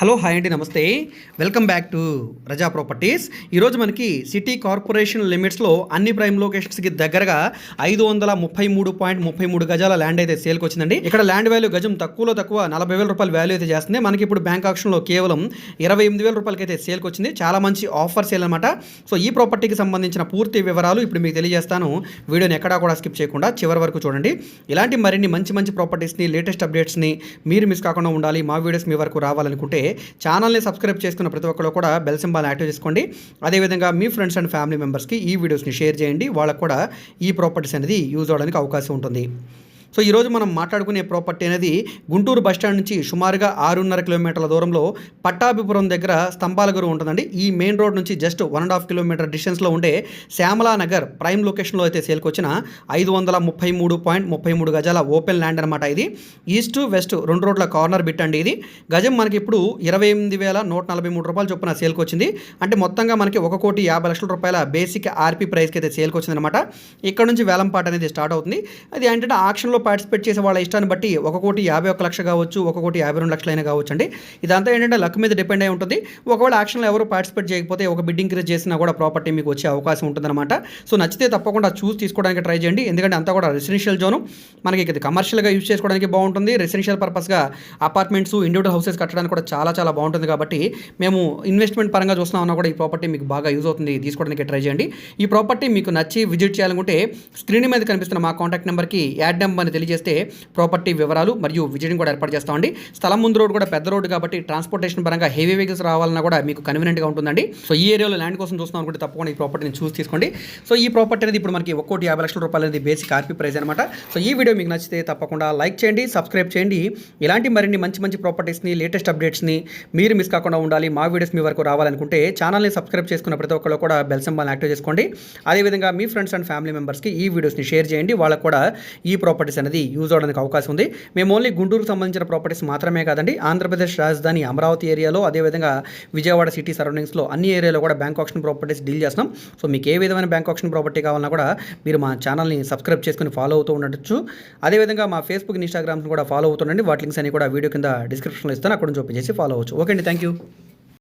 Hello hi అండి నమస్తే. Welcome back to Raza properties. ఈరోజు మనకి సిటీ కార్పొరేషన్ లిమిట్స్లో అన్ని ప్రైమ్ లొకేషన్స్కి దగ్గరగా ఐదు వందల ముప్పై మూడు పాయింట్ ముప్పై మూడు గజాల ల్యాండ్ అయితే సేల్కి వచ్చిందండి ఇక్కడ ల్యాండ్ వాల్యూ గజం తక్కువలో తక్కువ నలభై వేల రూపాయలు వాల్యూ అయితే చేస్తుంది. మనకి ఇప్పుడు బ్యాంక్ ఆప్షన్లో కేవలం ఇరవై ఎనిమిది వేల రూపాయలకి అయితే సేల్కి వచ్చింది చాలా మంచి ఆఫర్ సేల్ అనమాట సో ఈ ప్రాపర్టీకి సంబంధించిన పూర్తి వివరాలు ఇప్పుడు మీకు తెలియజేస్తాను. వీడియోని ఎక్కడా కూడా స్కిప్ చేయకుండా చివరి వరకు చూడండి. ఇలాంటి మరిన్ని మంచి మంచి ప్రాపర్టీస్ని లేటెస్ట్ అప్డేట్స్ని మీరు మిస్ కాకుండా ఉండాలి. మా వీడియోస్ మీ వరకు రావాలనుకుంటే ఛానల్ని సబ్స్క్రైబ్ చేసుకున్న ప్రతి ఒక్కరు కూడా బెల్ సింబాల్ యాక్టివ్ చేసుకోండి. అదేవిధంగా మీ ఫ్రెండ్స్ అండ్ ఫ్యామిలీ మెంబర్స్కి ఈ వీడియోస్ని షేర్ చేయండి. వాళ్ళకు కూడా ఈ ప్రాపర్టీస్ అనేది యూజ్ అవడానికి అవకాశం ఉంటుంది. సో ఈరోజు మనం మాట్లాడుకునే ప్రాపర్టీ అనేది గుంటూరు బస్టాండ్ నుంచి సుమారుగా ఆరున్నర కిలోమీటర్ల దూరంలో పట్టాభిపురం దగ్గర స్తంభాలగురు ఉంటుందండి. ఈ మెయిన్ రోడ్ నుంచి just one and half kilometre డిస్టెన్స్లో ఉండే శ్యామలా నగర్ ప్రైమ్ లొకేషన్లో అయితే సేల్కి వచ్చిన ఐదు వందల ముప్పై మూడు పాయింట్ ముప్పై మూడు గజాల ఓపెన్ ల్యాండ్ అనమాట ఇది. ఈస్ట్ వెస్ట్ రెండు రోడ్ల కార్నర్ బిట్ అండి ఇది. గజం మనకి ఇప్పుడు ఇరవై ఎనిమిది వేల నూట నలభై మూడు రూపాయలు చొప్పున సేల్కి వచ్చింది. అంటే మొత్తంగా మనకి ఒక కోటి యాభై లక్షల రూపాయల బేసిక్ ఆర్పీ ప్రైస్కి అయితే సేల్కొచ్చింది అనమాట ఇక్కడ నుంచి వేలంపాట అనేది స్టార్ట్ అవుతుంది. అది ఏంటంటే ఆక్షన్లో పార్టిసిపేట్ చేసే వాళ్ళ ఇష్టాన్ని బట్టి ఒక కోటి యాభై ఒక లక్ష కావచ్చు ఒక కోటి యాభై రెండు లక్షలైనా కావచ్చు అండి ఇదంతా ఏంటంటే లక్ మీద డిపెండ్ అయి ఉంటుంది. ఒకవేళ యాక్షన్లో ఎవరు పార్టిసిపేట్ చేయకపోతే ఒక బిడ్డింగ్ క్రేజ్ చేసినా కూడా ప్రాపర్టీ మీకు వచ్చే అవకాశం ఉంటుందన్నమాట. సో నచ్చితే తప్పకుండా చూసి తీసుకోవడానికి ట్రై చేయండి. ఎందుకంటే అంతా కూడా రెసిడెన్షియల్ జోను మనకి ఇది కమర్షియల్గా యూజ్ చేసుకోవడానికి బాగుంటుంది. రెసిడెన్షియల్ పర్పస్గా అపార్ట్మెంట్స్ ఇండివిజువల్ హౌసెస్ కట్టడానికి కూడా చాలా చాలా బాగుంటుంది కాబట్టి మేము ఇన్వెస్ట్మెంట్ పరంగా చూస్తున్నామన్నా కూడా ఈ ప్రాపర్టీ మీకు బాగా యూజ్ అవుతుంది. తీసుకోవడానికి ట్రై చేయండి. ఈ ప్రాపర్టీ మీకు నచ్చి విజిట్ చేయాలనుకుంటే స్క్రీన్ మీద కనిపిస్తున్న మా కాంటాక్ట్ నెంబర్కి యాడ్ నెంబర్ అని తెలియజేస్తే ప్రాపర్టీ వివరాలు మరియు విజిటింగ్ కూడా ఏర్పాటు చేస్తామండి స్థలం ముందు రోడ్ కూడా పెద్ద రోడ్డు కాబట్టి ట్రాన్స్పోర్టేషన్ పరంగా హెవీ వెహికల్స్ రావాలన్నా కూడా మీకు కన్వీనియంట్గా ఉంటుందండి. సో ఈ ఏరియాలో ల్యాండ్ కోసం చూస్తున్నాం అనుకుంటే తప్పకుండా ఈ ప్రాపర్టీని చూసి తీసుకోండి. సో ఈ ప్రాపర్టీ అనేది ఇప్పుడు మనకి ఒక్కోటి యాభై లక్షల రూపాయలు అనేది బేసిక్ ఆర్పీ ప్రైస్ అనమాట సో ఈ వీడియో మీకు నచ్చితే తప్పకుండా లైక్ చేయండి సబ్స్క్రైబ్ చేయండి. ఇలాంటి మరిన్ని మంచి మంచి ప్రాపర్టీస్ని లేటెస్ట్ అప్డేట్స్ని మీరు మిస్ కాకుండా ఉండాలి. మా వీడియోస్ మీ వరకు రావాలనుకుంటే ఛానల్ని సబ్స్క్రైబ్ చేసుకున్న ప్రతి ఒక్కరు కూడా బెల్ సింబాల్ని యాక్టివ్ చేసుకోండి. అదేవిధంగా మీ ఫ్రెండ్స్ అండ్ ఫ్యామిలీ మెంబర్స్కి ఈ వీడియోస్ని షేర్ చేయండి. వాళ్ళకు కూడా ఈ ప్రాపర్టీస్ అనేది యూజ్ అవడానికి అవకాశం ఉంది. మేము ఓన్లీ గుంటూరుకు సంబంధించిన ప్రాపర్టీస్ మాత్రమే కాదండి ఆంధ్రప్రదేశ్ రాజధాని అమరావతి ఏరియాలో అదేవిధంగా విజయవాడ సిటీ సరౌండింగ్స్లో అన్ని ఏరియాలో కూడా బ్యాంక్ ఆప్షన్ ప్రాపర్టీస్ డీల్ చేస్తున్నాం. సో మీకు ఏ విధమైన బ్యాంక్ ఆప్షన్ ప్రాపర్టీ కావాలన్నా కూడా మీరు మా ఛానల్ని సబ్స్క్రైబ్ చేసుకుని ఫాలో అవుతూ ఉండొచ్చు. అదేవిధంగా మా ఫేస్బుక్ ఇన్స్టాగ్రామ్స్ కూడా ఫాలో అవుతుండండి. వాటి లింక్స్ అన్ని కూడా వీడియో కింద డిస్క్రిప్షన్లో ఇస్తాను. అక్కడ నుంచి ఓపెన్ చేసి ఫాలో అవచ్చు ఓకే అండి థ్యాంక్ యూ